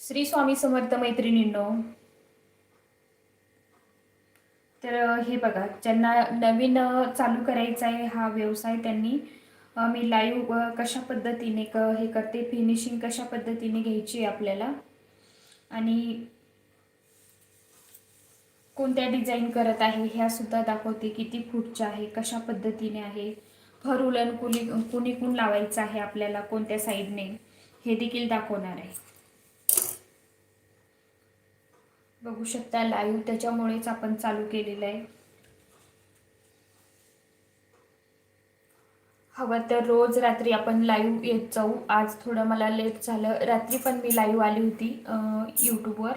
श्री स्वामी समर्थ मैत्रिणींनो. तर हे बघा ज्यांना नवीन चालू करायचा आहे हा व्यवसाय त्यांनी मी लाईव्ह कशा पद्धतीने क हे करते फिनिशिंग कशा पद्धतीने घ्यायची आहे आपल्याला. आणि कोणत्या डिझाईन करत आहे ह्या सुद्धा दाखवते किती फूटच्या आहे कशा पद्धतीने आहे फर उलन कुणी कुणी लावायचं आहे आपल्याला कोणत्या साईडने हे देखील दाखवणार आहे. बघू शकता लाईव्ह त्याच्यामुळेच आपण चालू केलेलं आहे. हवं तर रोज रात्री आपण लाईव्ह येत जाऊ. आज थोडं मला लेट झालं. रात्री पण मी लाईव्ह आली होती यूट्यूबवर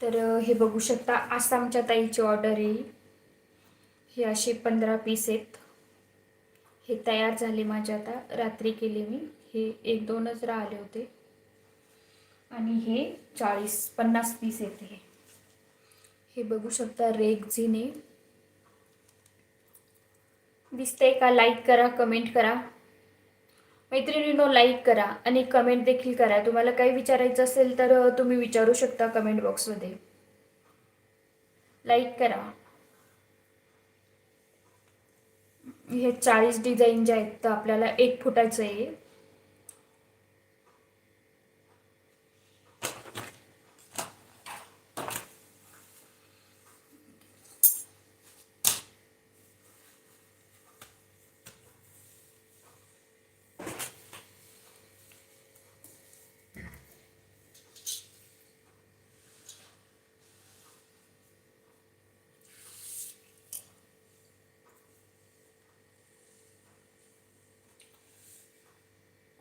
तर हे बघू शकता. आसामच्या ताईची ऑर्डर येईल हे असे पंधरा पीस आहेत. हे तयार झाले माझे आता. रात्री केले मी. हे एक दोनच राहिले होते. आणि हे चाळीस पन्नास पीस आहेत हे. हे बघू शकता रेगझिने. दिसतंय का? लाईक करा कमेंट करा. मैत्रिणींनो लाईक करा आणि कमेंट देखील करा. तुम्हाला काही विचारायचं असेल तर तुम्ही विचारू शकता कमेंट बॉक्समध्ये लाईक करा. हे चाळीस डिझाईन जे आहेत तर आपल्याला एक फुटाचं आहे.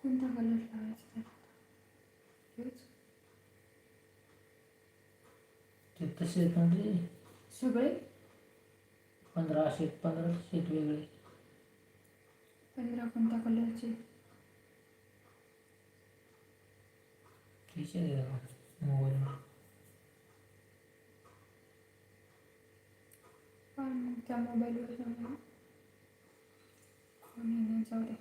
कोणता कलर लावायचा? हेच? ते तसे आहेत म्हणजे सगळे पंधरा असे पंधरा आहेत वेगळे पंधरा कोणत्या कलरचे तिचे मोबाईल पण त्या मोबाईलवर जाऊ दे